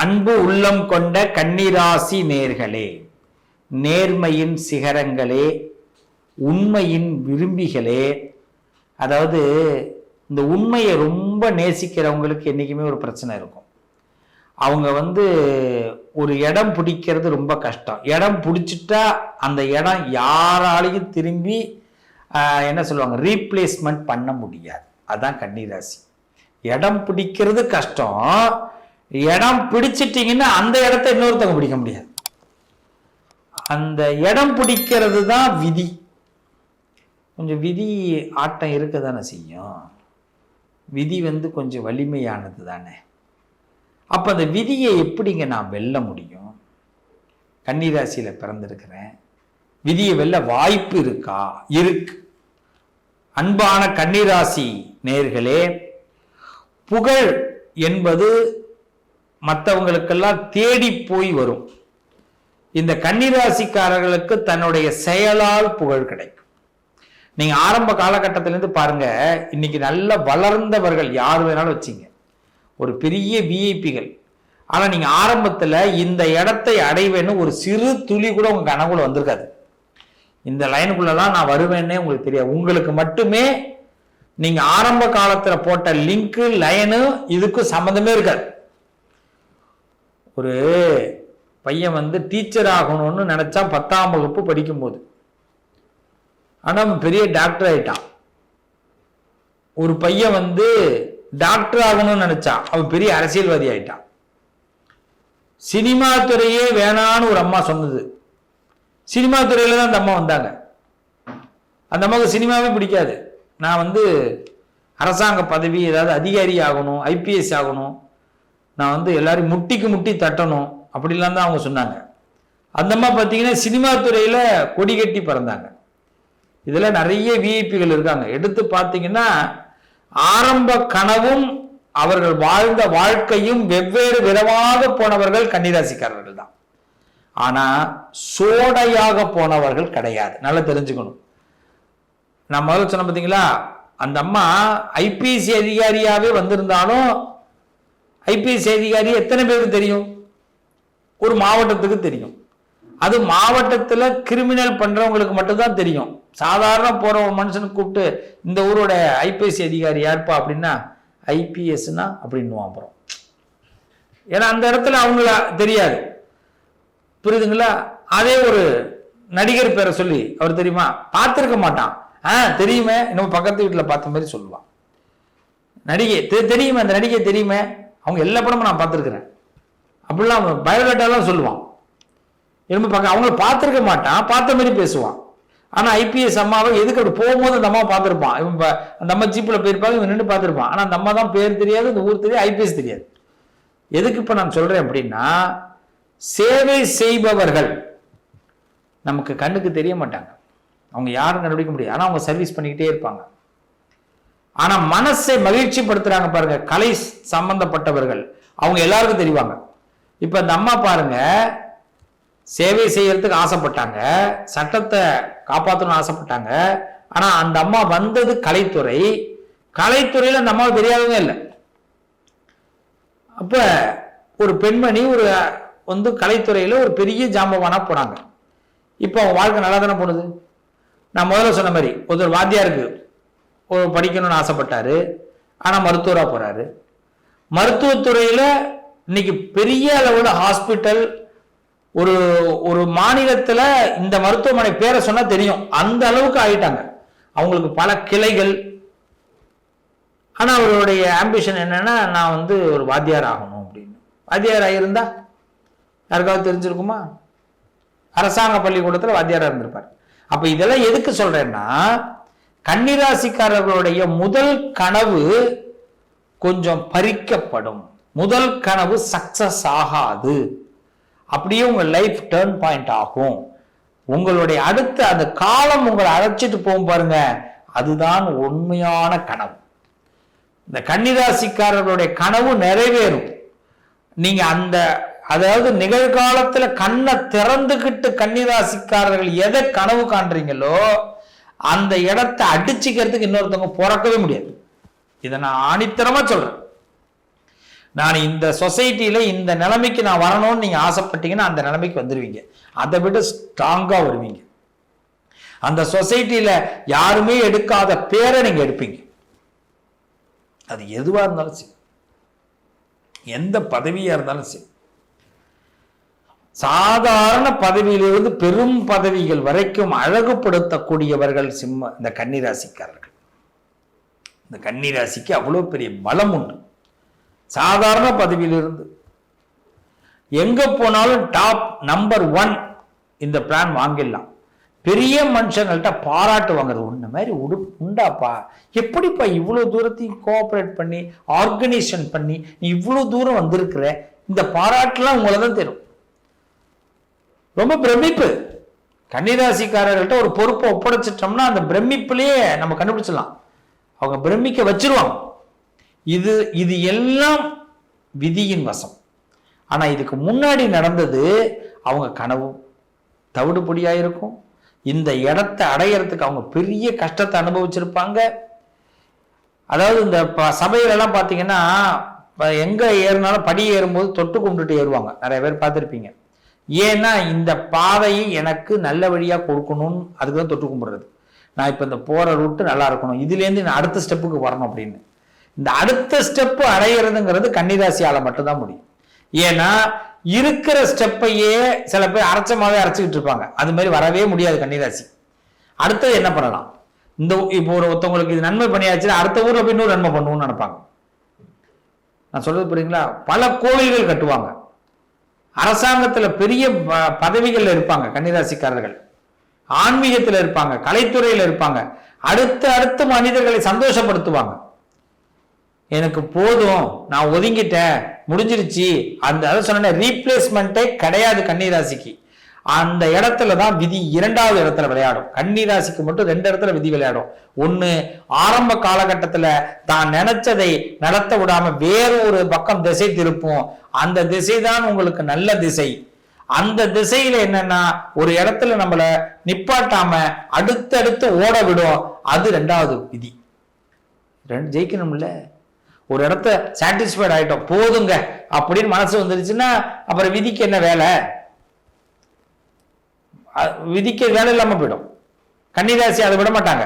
அன்பு உள்ளம் கொண்ட கன்னிராசி நேர்களே நேர்மையின் சிகரங்களே உண்மையின் விரும்பிகளே அதாவது இந்த உண்மையை ரொம்ப நேசிக்கிறவங்களுக்கு என்றைக்குமே ஒரு பிரச்சனை இருக்கும். அவங்க வந்து ஒரு இடம் பிடிக்கிறது ரொம்ப கஷ்டம். இடம் பிடிச்சிட்டா அந்த இடம் யாராலையும் திரும்பி என்ன சொல்லுவாங்க ரீப்ளேஸ்மெண்ட் பண்ண முடியாது. அதுதான் கன்னிராசி. இடம் பிடிக்கிறது கஷ்டம். இடம் பிடிச்சிட்டிங்கன்னா அந்த இடத்த இன்னொருத்தவங்க பிடிக்க முடியாது. அந்த இடம் பிடிக்கிறது தான் விதி. கொஞ்சம் விதி ஆட்டம் இருக்க தானே செய்யும். விதி வந்து கொஞ்சம் வலிமையானது தானே. அப்போ அந்த விதியை எப்படிங்க நான் வெல்ல முடியும்? கன்னிராசியில் பிறந்திருக்கிறேன். விதியை வெல்ல வாய்ப்பு இருக்கா? இருக்கு. அன்பான கன்னிராசி நேர்களே புகழ் என்பது மற்றவங்களுக்கெல்லாம் தேடி போய் வரும். இந்த கன்னிராசிக்காரர்களுக்கு தன்னுடைய செயலால் புகழ் கிடைக்கும். நீங்க ஆரம்ப காலகட்டத்திலேருந்து பாருங்க இன்னைக்கு நல்ல வளர்ந்தவர்கள் யார் வேணாலும் வச்சிங்க. ஒரு பெரிய விஐபிகள் ஆனா நீங்க ஆரம்பத்துல இந்த இடத்தை அடைவேன்னு ஒரு சிறு துளி கூட உங்க கனவுல வந்திருக்காது. இந்த லைனுக்குள்ளெல்லாம் நான் வருவேன்னே உங்களுக்கு தெரியாது. உங்களுக்கு மட்டுமே நீங்க ஆரம்ப காலத்துல போட்ட லிங்க் லைனு இதுக்கும் சம்மந்தமே இருக்காது. ஒரு பையன் வந்து டீச்சர் ஆகணும்னு நினச்சா பத்தாம் வகுப்பு படிக்கும்போது. ஆனால் அவன் பெரிய டாக்டர் ஆயிட்டான். ஒரு பையன் வந்து டாக்டர் ஆகணும்னு நினச்சா அவன் பெரிய அரசியல்வாதி ஆயிட்டான். சினிமா துறையே வேணான்னு ஒரு அம்மா சொன்னது. சினிமா துறையில தான் அந்த அம்மா வந்தாங்க. அந்த அம்மாவுக்கு சினிமாவே பிடிக்காது. நான் வந்து அரசாங்க பதவி ஏதாவது அதிகாரி ஆகணும் ஐபிஎஸ் ஆகணும் நான் வந்து எல்லாரையும் முட்டிக்கு முட்டி தட்டணும். அப்படிலாம் தான் அவங்க சொன்னாங்க. அந்த அம்மா பார்த்தீங்கன்னா சினிமா துறையில் கொடி கட்டி பறந்தாங்க. இதில் நிறைய விஐபிகள் இருக்காங்க. எடுத்து பார்த்தீங்கன்னா ஆரம்ப கனவும் அவர்கள் வாழ்ந்த வாழ்க்கையும் வெவ்வேறு விதமாக போனவர்கள் கன்னிராசிக்காரர்கள் தான். ஆனால் சோடையாக போனவர்கள் கிடையாது. நல்லா தெரிஞ்சுக்கணும். நான் முதல்ல சொன்ன பார்த்தீங்களா அந்த அம்மா ஐபிஎஸ் அதிகாரியாகவே வந்திருந்தாலும் ஐபிஎஸ் அதிகாரி எத்தனை பேருக்கு தெரியும்? ஒரு மாவட்டத்துக்கு தெரியும். அது மாவட்டத்தில் கிரிமினல் பண்ணுறவங்களுக்கு மட்டும்தான் தெரியும். சாதாரண போகிற ஒரு மனுஷனுக்கு கூப்பிட்டு இந்த ஊரோட ஐபிஎஸ் அதிகாரி யார்ப்பா? அப்படின்னா ஐபிஎஸ்னா அப்படின்னு அப்புறம். ஏன்னா அந்த இடத்துல அவங்கள தெரியாது. புரியுதுங்களா? அதே ஒரு நடிகர் பேரை சொல்லி அவர் தெரியுமா? பார்த்துருக்க மாட்டான். ஆ தெரியுமே. நம்ம பக்கத்து வீட்டில் பார்த்த மாதிரி சொல்லுவான். நடிகை தெ- தெரியுமே அந்த நடிகை தெரியுமே? அவங்க எல்லா படமும் நான் பார்த்துருக்குறேன். அப்படிலாம் பயோடேட்டாலாம் சொல்லுவான். எலும்பு பார்க்க அவங்கள பார்த்துருக்க மாட்டான் பார்த்த மாதிரி பேசுவான். ஆனால் ஐபிஎஸ் அம்மாவை எதுக்கு அப்படி போகும்போது அந்த அம்மா பார்த்துருப்பான்? இவன் அந்த அம்மா ஜீப்பில் போயிருப்பாங்க இவன் நின்று பார்த்துருப்பான். ஆனால் அந்த அம்மா தான் பேர் தெரியாது இந்த ஊர் தெரியாது ஐபிஎஸ் தெரியாது. எதுக்கு இப்போ நான் சொல்கிறேன் அப்படின்னா சேவை செய்பவர்கள் நமக்கு கண்ணுக்கு தெரிய மாட்டாங்க. அவங்க யாரும் கண்டுபிடிக்க முடியாது. ஆனால் அவங்க சர்வீஸ் பண்ணிக்கிட்டே இருப்பாங்க. ஆனா மனசை மகிழ்ச்சி படுத்துறாங்க பாருங்க கலை சம்பந்தப்பட்டவர்கள். அவங்க எல்லாருக்கும் தெரிவாங்க. இப்ப இந்த அம்மா பாருங்க சேவை செய்யறதுக்கு ஆசைப்பட்டாங்க சட்டத்தை காப்பாற்றணும்னு ஆசைப்பட்டாங்க. ஆனா அந்த அம்மா வந்தது கலைத்துறை. கலைத்துறையில அந்த அம்மாவுக்கு தெரியாதவங்க இல்லை. அப்ப ஒரு பெண்மணி ஒரு வந்து கலைத்துறையில ஒரு பெரிய ஜாம்பவானா போனாங்க. இப்போ அவங்க வாழ்க்கை நல்லா தானே போனது நான் முதல்ல சொன்ன மாதிரி ஒரு வாத்தியாருக்கு ஒரு படிக்கணும்னு ஆசைப்பட்டாரு. ஆனால் மருத்துவராக போகிறாரு மருத்துவத்துறையில் இன்னைக்கு பெரிய அளவில் ஹாஸ்பிட்டல் ஒரு ஒரு மாநிலத்தில் இந்த மருத்துவமனை பேரை சொன்னால் தெரியும். அந்த அளவுக்கு ஆயிட்டாங்க. அவங்களுக்கு பல கிளைகள். ஆனால் அவருடைய ஆம்பிஷன் என்னன்னா நான் வந்து ஒரு வாத்தியார் ஆகணும் அப்படின்னு. வாத்தியார் ஆகியிருந்தா யாருக்காவது தெரிஞ்சிருக்குமா? அரசாங்க பள்ளிக்கூடத்தில் வாத்தியாராக இருந்திருப்பார். அப்போ இதெல்லாம் எதுக்கு சொல்கிறேன்னா கன்னிராசிக்காரர்களுடைய முதல் கனவு கொஞ்சம் பறிக்கப்படும். முதல் கனவு சக்சஸ் ஆகாது. அப்படியே உங்க லைஃப் டேர்ன் பாயிண்ட் ஆகும். உங்களுடைய அடுத்த அந்த காலம் உங்களை அழைச்சிட்டு போகும் பாருங்க. அதுதான் உண்மையான கனவு. இந்த கன்னிராசிக்காரர்களுடைய கனவு நிறைவேறும். நீங்க அந்த அதாவது நிகழ்காலத்துல கண்ணை திறந்துகிட்டு கன்னிராசிக்காரர்கள் எதை கனவு காண்றீங்களோ அந்த இடத்த அடிச்சுக்கிறதுக்கு இன்னொருத்தவங்க பிறக்கவே முடியாது. இதை நான் ஆணித்தரமா சொல்றேன். நான் இந்த சொசைட்டியில் இந்த நிலைமைக்கு நான் வரணும்னு நீங்க ஆசைப்பட்டீங்கன்னா அந்த நிலைமைக்கு வந்துருவீங்க. அதை விட ஸ்ட்ராங்கா வருவீங்க. அந்த சொசைட்டியில் யாருமே எடுக்காத பேரை நீங்க எடுப்பீங்க. அது எதுவா இருந்தாலும் சரி. எந்த பதவியா இருந்தாலும் சரி. சாதாரண பதவியிலிருந்து பெரும் பதவிகள் வரைக்கும் அழகுபடுத்தக்கூடியவர்கள் சிம்ம இந்த கன்னிராசிக்காரர்கள். இந்த கன்னிராசிக்கு அவ்வளோ பெரிய பலம் உண்டு. சாதாரண பதவியிலிருந்து எங்க போனாலும் டாப் நம்பர் ஒன் இந்த பிளான் வாங்கிடலாம். பெரிய மனுஷங்கள்ட்ட பாராட்டு வாங்குறது உன்ன மாதிரி உடு உண்டாப்பா. எப்படிப்பா இவ்வளோ தூரத்தையும் கோஆப்ரேட் பண்ணி ஆர்கனைசேஷன் பண்ணி நீ இவ்வளோ தூரம் வந்திருக்கிற? இந்த பாராட்டுலாம் உங்களை தான் தெரியும் ரொம்ப பிரமிப்பு. கன்னிராசிக்காரர்கள்ட்ட ஒரு பொறுப்பை ஒப்படைச்சிட்டோம்னா அந்த பிரமிப்புலேயே நம்ம கண்டுபிடிச்சிடலாம். அவங்க பிரமிக்க வச்சிருவாங்க. இது இது எல்லாம் விதியின் வசம். ஆனால் இதுக்கு முன்னாடி நடந்தது அவங்க கனவு. தவிடுபொடியாக இருக்கும். இந்த இடத்த அடையறதுக்கு அவங்க பெரிய கஷ்டத்தை அனுபவிச்சிருப்பாங்க. அதாவது இந்த ப- சபையில பார்த்தீங்கன்னா எங்கே ஏறினாலும் படி ஏறும்போது தொட்டு கும்பிட்டுட்டு ஏறுவாங்க. நிறைய பேர் பார்த்துருப்பீங்க. ஏன்னா இந்த பாதையை எனக்கு நல்ல வழியாக கொடுக்கணும்னு அதுக்கு தான் தொட்டு கும்பிட்றது. நான் இப்போ இந்த போகிற ரூட்டு நல்லா இருக்கணும். இதுலேருந்து நான் அடுத்த ஸ்டெப்புக்கு வரணும் அப்படின்னு. இந்த அடுத்த ஸ்டெப்பு அடையிறதுங்கிறது கன்னிராசியால் மட்டும்தான் முடியும். ஏன்னா இருக்கிற ஸ்டெப்பையே சில பேர் அரைச்சமாகவே அரைச்சிக்கிட்டு இருப்பாங்க. அது மாதிரி வரவே முடியாது கன்னிராசி. அடுத்தது என்ன பண்ணலாம்? இந்த இப்போ ஒரு ஒருத்தவங்களுக்கு இது நன்மை பண்ணியாச்சுன்னா அடுத்த ஊரில் போய் இன்னொரு நன்மை பண்ணுவோம்னு நினைப்பாங்க. நான் சொல்றது புரியுங்களா பல கோவில்கள் கட்டுவாங்க. அரசாங்கத்தில் பெரிய ப- இருப்பாங்க கன்னிராசிக்காரர்கள். ஆன்மீகத்தில் இருப்பாங்க கலைத்துறையில் இருப்பாங்க. அடுத்த அடுத்த மனிதர்களை சந்தோஷப்படுத்துவாங்க. எனக்கு போதும் நான் ஒதுங்கிட்டேன் முடிஞ்சிருச்சு. அந்த அதை சொன்ன ரீப்ளேஸ்மெண்ட்டே கிடையாது கன்னிராசிக்கு. அந்த இடத்துல தான் விதி இரண்டாவது இடத்துல விளையாடும். கன்னிராசிக்கு மட்டும் ரெண்டு இடத்துல விதி விளையாடும். ஒன்று ஆரம்ப காலகட்டத்துல தான் நினைச்சதை நடத்த விடாம வேற ஒரு பக்கம் திசை திருப்பும். அந்த திசை தான் உங்களுக்கு நல்ல திசை. அந்த திசையில என்னன்னா ஒரு இடத்துல நம்மள நிப்பாட்டாம அடுத்தடுத்து ஓட விடும். அது ரெண்டாவது விதி. ரெண்டு ஜெயிக்கணும்ல? ஒரு இடத்த சாட்டிஸ்ஃபைட் ஆயிட்டோம். போதுங்க. அப்படின்னு மனசு வந்துருச்சுன்னா அப்புறம் விதிக்கு என்ன வேலை? விதிக்க வேலை இல்லாமல் போயிடும். கன்னிராசி அதை விட மாட்டாங்க.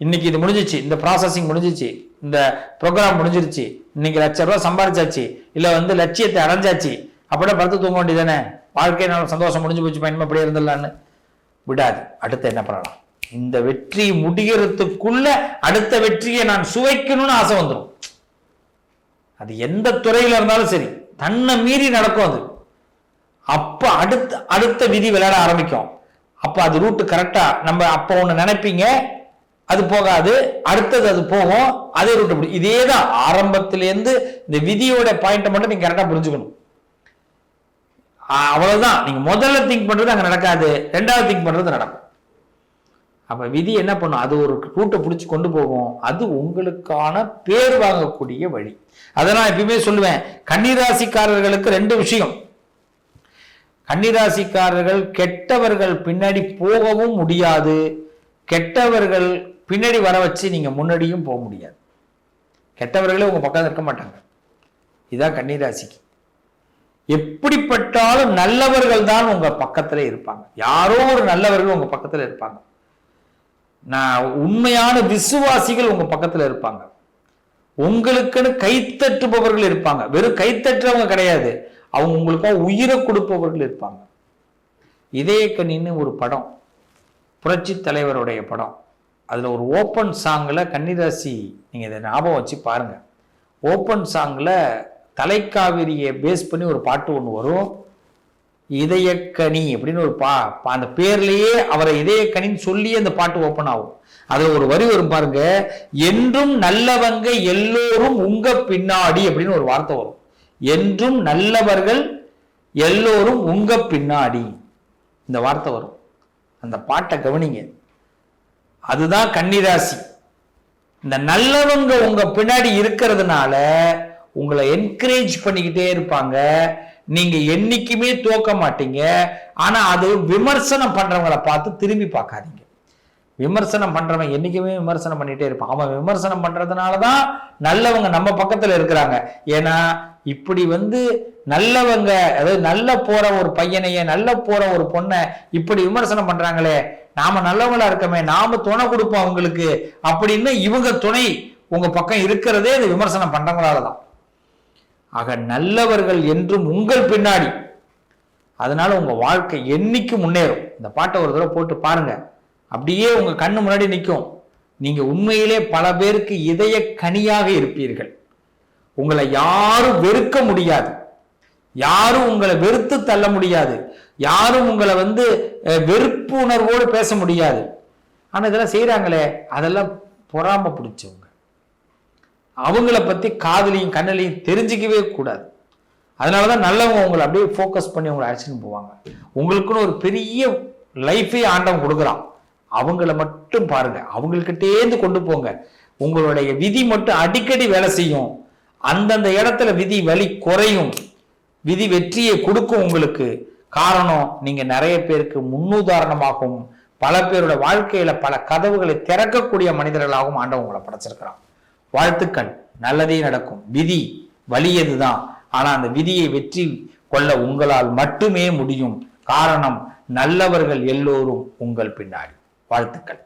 இன்னைக்கு இது முடிஞ்சிச்சு இந்த ப்ராசஸிங் முடிஞ்சிச்சு இந்த ப்ரோக்ராம் முடிஞ்சிருச்சு இன்னைக்கு லட்ச ரூபா சம்பாரிச்சாச்சு இல்லை வந்து லட்சியத்தை அடைஞ்சாச்சு அப்படியே படுத்து தூங்க வேண்டியதானே வாழ்க்கை நல்ல சந்தோஷம் முடிஞ்சு போச்சு பயணம் அப்படியே இருந்துடலான்னு. விடாது அடுத்து என்ன பண்ணலாம்? இந்த வெற்றி முடிகிறதுக்குள்ள அடுத்த வெற்றியை நான் சுவைக்கணும்னு ஆசை வந்துடும் அது எந்த துறையில இருந்தாலும் சரி தன்னை மீறி நடக்கும் அது. அப்ப அடுத்த அடுத்த விதி விளையாட ஆரம்பிக்கும். அப்ப அது ரூட்டு கரெக்டா நம்ம அப்ப ஒண்ணு நினைப்பீங்க அது போகாது அடுத்தது அது போகும் அதே ரூட் இப்படி இதே தான் ஆரம்பத்திலேருந்து இந்த விதியோட பாயிண்ட்டை மட்டும் நீங்க கரெக்டா புரிஞ்சுக்கணும். அவ்வளவுதான். நீங்க முதல்ல திங்க் பண்றது அங்க நடக்காது ரெண்டாவது திங்க் பண்றது நடக்கும். அப்ப விதி என்ன பண்ணும்? அது ஒரு ரூட்டை பிடிச்சி கொண்டு போகும். அது உங்களுக்கான பேர் வாங்கக்கூடிய வழி. அதை நான் எப்பயுமே சொல்லுவேன். கன்னிராசிக்காரர்களுக்கு ரெண்டு விஷயம். கன்னிராசிக்காரர்கள் கெட்டவர்கள் பின்னாடி போகவும் முடியாது. கெட்டவர்கள் பின்னாடி வர வச்சு நீங்கள் முன்னாடியும் போக முடியாது. கெட்டவர்களே உங்கள் பக்கம் இருக்க மாட்டாங்க. இதுதான் கன்னிராசிக்கு. எப்படிப்பட்டாலும் நல்லவர்கள் தான் உங்கள் பக்கத்தில் இருப்பாங்க. யாரோ ஒரு நல்லவர்கள் உங்கள் பக்கத்தில் இருப்பாங்க. நான் உண்மையான விசுவாசிகள் உங்கள் பக்கத்தில் இருப்பாங்க. உங்களுக்குன்னு கைத்தட்டுபவர்கள் இருப்பாங்க. வெறும் கைத்தட்டுறவங்க கிடையாது. அவங்க உங்களுக்காக உயிரை கொடுப்பவர்கள் இருப்பாங்க. இதயக்கணின்னு ஒரு படம் புரட்சி தலைவருடைய படம். அதில் ஒரு ஓப்பன் சாங்கில் கன்னிராசி நீங்கள் இதை ஞாபகம் வச்சு பாருங்கள் ஓப்பன் சாங்கில் தலைக்காவிரியை பேஸ் பண்ணி ஒரு பாட்டு ஒன்று வரும். இதயக்கனி அப்படின்னு ஒரு பா பா- அந்த பேர்லேயே அவரை இதயக்கனின்னு சொல்லி அந்த பாட்டு ஓப்பன் ஆகும். அதில் ஒரு வரி வரும் பாருங்க என்றும் நல்லவங்க எல்லோரும் உங்க பின்னாடி அப்படின்னு ஒரு வார்த்தை வரும். என்றும் நல்லவர்கள் எல்லோரும் உங்க பின்னாடி. இந்த வார்த்தை வரும். அந்த பாட்டை கவனிங்க. அதுதான் கன்னிராசி. இந்த நல்லவங்க உங்க பின்னாடி இருக்கிறதுனால உங்களை என்கரேஜ் பண்ணிக்கிட்டே இருப்பாங்க. நீங்க என்னைக்குமே தோக்க மாட்டீங்க. ஆனா அது விமர்சனம் பண்றவங்களை பார்த்து திரும்பி பார்க்காதீங்க. விமர்சனம் பண்றவன் என்னைக்குமே விமர்சனம் பண்ணிட்டே இருப்பான். அவன் விமர்சனம் பண்றதுனால தான் நல்லவங்க நம்ம பக்கத்துல இருக்கிறாங்க. ஏன்னா இப்படி வந்து நல்லவங்க அதாவது நல்ல போற ஒரு பையனையே நல்ல போற ஒரு பொண்ணை இப்படி விமர்சனம் பண்றாங்களே நாம நல்லவங்களா இருக்கமே நாம துணை கொடுப்போம் அவங்களுக்கு அப்படின்னு இவங்க துணை உங்க பக்கம் இருக்கிறதே இந்த விமர்சனம் பண்றவங்களால தான் ஆக நல்லவர்கள் என்றும் உங்கள் பின்னாடி. அதனால உங்க வாழ்க்கை என்னைக்கு முன்னேறும்? இந்த பாட்டை ஒரு தடவை போட்டு பாருங்க. அப்படியே உங்க கண்ணு முன்னாடி நிற்கும். நீங்க உண்மையிலே பல பேருக்கு இதய கனியாக இருப்பீர்கள். உங்களை யாரும் வெறுக்க முடியாது. யாரும் உங்களை வெறுத்து தள்ள முடியாது. யாரும் உங்களை வந்து வெறுப்பு உணர்வோடு பேச முடியாது. ஆனால் இதெல்லாம் செய்கிறாங்களே அதெல்லாம் பொறாம பிடிச்சவங்க. அவங்கள பற்றி காதுலையும் கண்ணிலையும் தெரிஞ்சுக்கவே கூடாது. அதனால தான் நல்லவங்க உங்களை அப்படியே ஃபோக்கஸ் பண்ணி உங்களை அழைச்சிட்டு போவாங்க. உங்களுக்குன்னு ஒரு பெரிய லைஃபே ஆண்டவன் கொடுக்குறான். அவங்கள மட்டும் பாருங்க. அவங்கள்கிட்டேந்து கொண்டு போங்க. உங்களுடைய விதி மட்டும் அடிக்கடி வேலை செய்யும். அந்தந்த இடத்துல விதி வலி குறையும். விதி வெற்றியை கொடுக்கும் உங்களுக்கு. காரணம் நீங்க நிறைய பேருக்கு முன்னுதாரணமாகவும் பல பேரோட வாழ்க்கையில பல கதவுகளை திறக்கக்கூடிய மனிதர்களாகவும் ஆண்டவன் உங்களை படைச்சிருக்கிறான் வாழ்த்துக்கள். நல்லதே நடக்கும். விதி வலியதுதான் ஆனா அந்த விதியை வெற்றி கொள்ள உங்களால் மட்டுமே முடியும். காரணம் நல்லவர்கள் எல்லோரும் உங்கள் பின்னாடி. வாழ்த்துக்கள்.